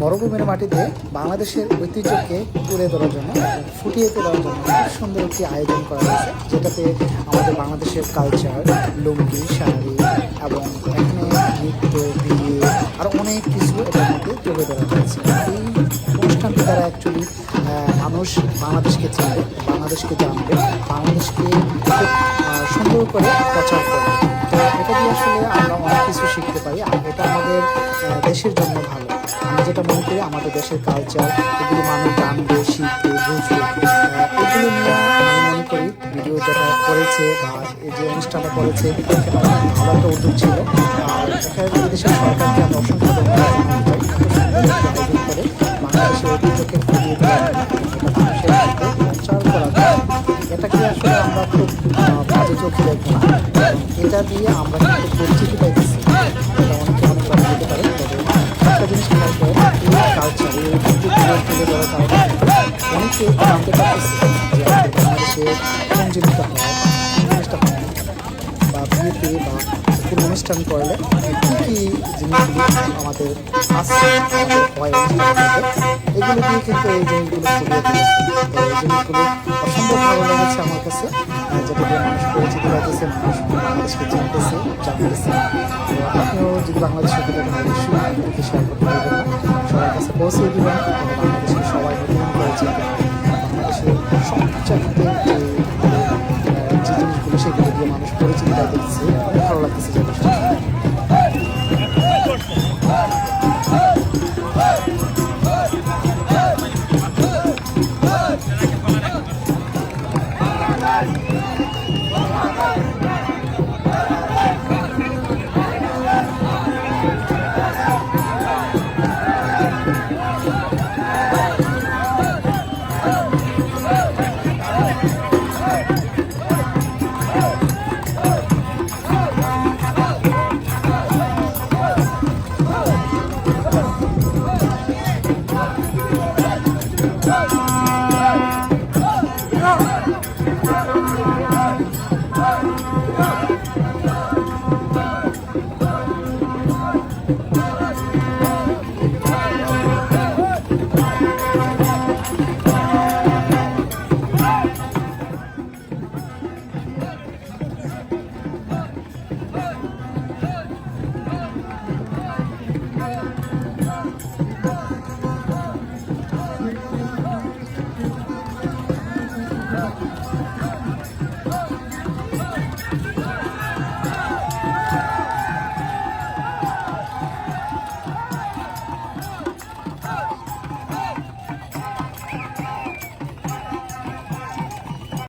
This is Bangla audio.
মরুভূমির মাটিতে বাংলাদেশের ঐতিহ্যকে তুলে ধরার জন্য, ফুটিয়ে তোলার জন্য খুব সুন্দর একটি আয়োজন করা হয়েছে, যেটাতে আমাদের বাংলাদেশের কালচার লুঙ্গি, শাড়ি এবং এখানে নৃত্য, বিয়ে আরও অনেক কিছু এটার মধ্যে তুলে ধরা হয়েছে। এই অনুষ্ঠানটি দ্বারা অ্যাকচুয়ালি মানুষ বাংলাদেশকে চিনবে, বাংলাদেশকে জানবে, বাংলাদেশকে সুন্দর করে প্রচার করবে। তো এটা দিয়ে আসলে আমরা অনেক কিছু শিখতে পারি আর এটা আমাদের দেশের জন্য ভালো আমি যেটা মনে করি আমাদের দেশের কালচার এগুলো মানুষ জানবে শিখবে বুঝবে এগুলো নিয়ে আমি মনে করি ভিডিও যেটা করেছে বা এই যে অনুষ্ঠানটা করেছে ভালো একটা উদ্যোগ ছিল আর এখানে বিদেশের সরকারকে আমরা অসংখ্য বাংলাদেশের এটাকে আসলে আমরা খুব বাজে চোখে দেখব না। এটা দিয়ে আমরা কিন্তু পরিচিতি পাইতেছি তবে একটা জিনিস কারণে আমাদের কোন জিনিসটা। বা অনুষ্ঠান করলে কী কী জিনিসগুলি আমাদের এগুলো দিয়ে কিন্তু এই জিনিসগুলো এই জিনিসগুলো অসম্ভব আমার কাছে যেটা পরিচিত লাগতেছে বাংলাদেশকে চিনতেছে জানতেছে তো আপনিও যদি বাংলাদেশ হতে অবশ্যই শেয়ার করতে পারবেন সবার কাছে পৌঁছে সবাই নতুন করে চিনতে বাংলাদেশের যে জিনিসগুলো সেগুলো দিয়ে মানুষ পরিচিত ভালো লাগতেছে Yeah. Let's go.